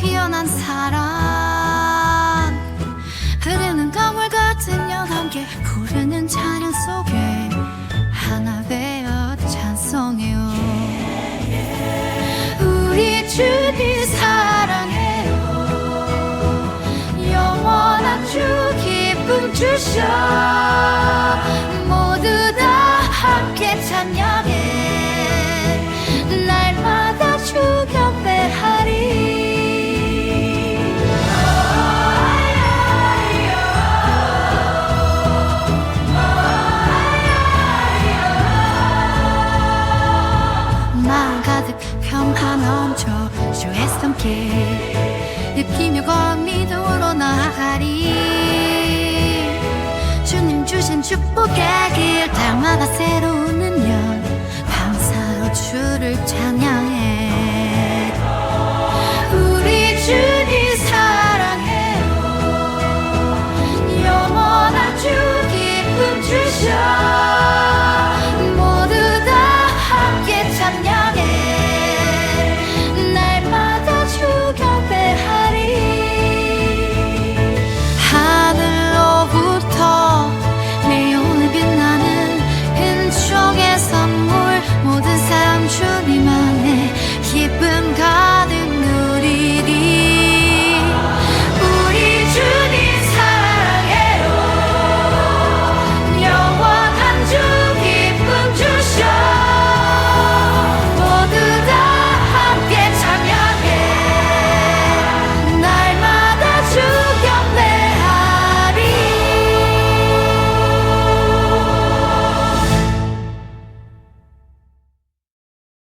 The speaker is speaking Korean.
피어난 사랑. 흐르는 강물 같은 여 함께 부르는 찬양 속에 하나 되어 찬송해요. 우리 주님 사랑해요. 영원한 주 기쁨 주셔 주의 손길 느끼며 건 믿음으로 나아가리. 주님 주신 축복의 길 달마다 새로운 은연 감사로 주를 찬양